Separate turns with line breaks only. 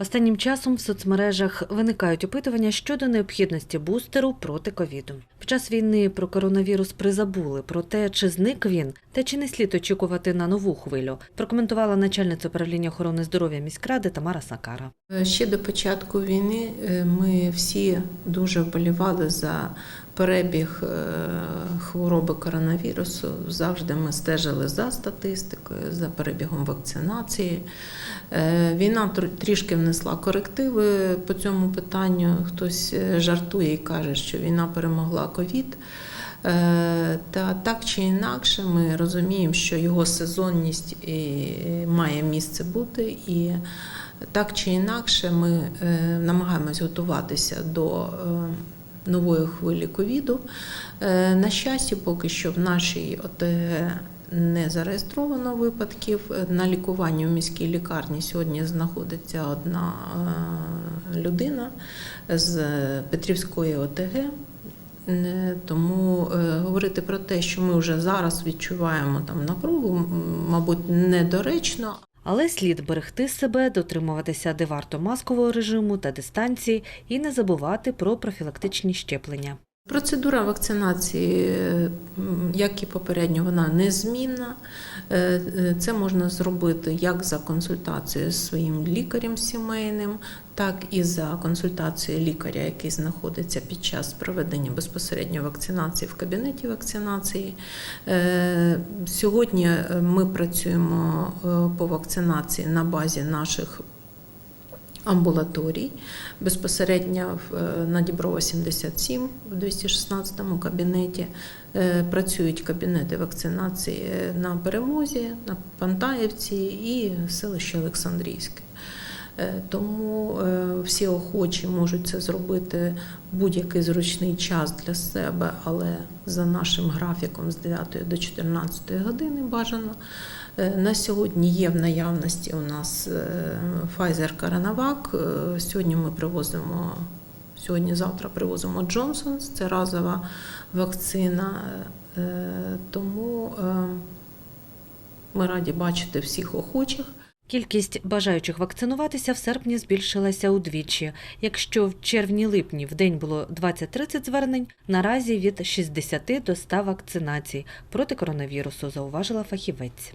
Останнім часом в соцмережах виникають опитування щодо необхідності бустеру проти ковіду. Під час війни про коронавірус призабули про те, чи зник він, та чи не слід очікувати на нову хвилю. Прокоментувала начальниця управління охорони здоров'я міськради Тамара Сакара.
Ще до початку війни е, ми всі дуже вболівали за перебіг е, хвороби коронавірусу. Завжди ми стежили за статистикою, за перебігом вакцинації. Е, Війна трішки внесла корективи по цьому питанню. Хтось е, жартує і каже, що війна перемогла ковід. Е, Та так чи інакше, ми розуміємо, що його сезонність має місце бути, і так чи інакше ми е, намагаємось готуватися до е, нової хвилі ковіду. Е, На щастя, поки що в нашій ОТГ не зареєстровано випадків. Е, На лікуванні в міській лікарні сьогодні знаходиться одна е, людина з Петрівської ОТГ. Тому е, говорити про те, що ми вже зараз відчуваємо там напругу, мабуть, недоречно.
Але слід берегти себе, дотримуватися де варто маскового режиму та дистанції і не забувати про профілактичні щеплення.
Процедура вакцинації, як і попередньо, вона незмінна. Е, е, Це можна зробити як за консультацією з своїм лікарем сімейним, так і за консультацією лікаря, який знаходиться під час проведення безпосередньо вакцинації в кабінеті вакцинації. Е, Сьогодні ми працюємо по вакцинації на базі наших амбулаторій. Безпосередньо е, на Діброва 77 в 216 кабінеті е, працюють кабінети вакцинації на Перемозі, на Пантаївці і селище Олександрійське. Е, Тому е, всі охочі можуть це зробити будь-який зручний час для себе, але за нашим графіком з 9 до 14 години бажано. Е, На сьогодні є в наявності у нас Pfizer. Е, Сьогодні ми привозимо, сьогодні-завтра привозимо Джонсонс, це разова вакцина. Тому ми раді бачити всіх охочих.
Кількість бажаючих вакцинуватися в серпні збільшилася удвічі. Якщо в червні-липні в день було 20-30 звернень, наразі від 60 до 100 вакцинацій проти коронавірусу, зауважила фахівець.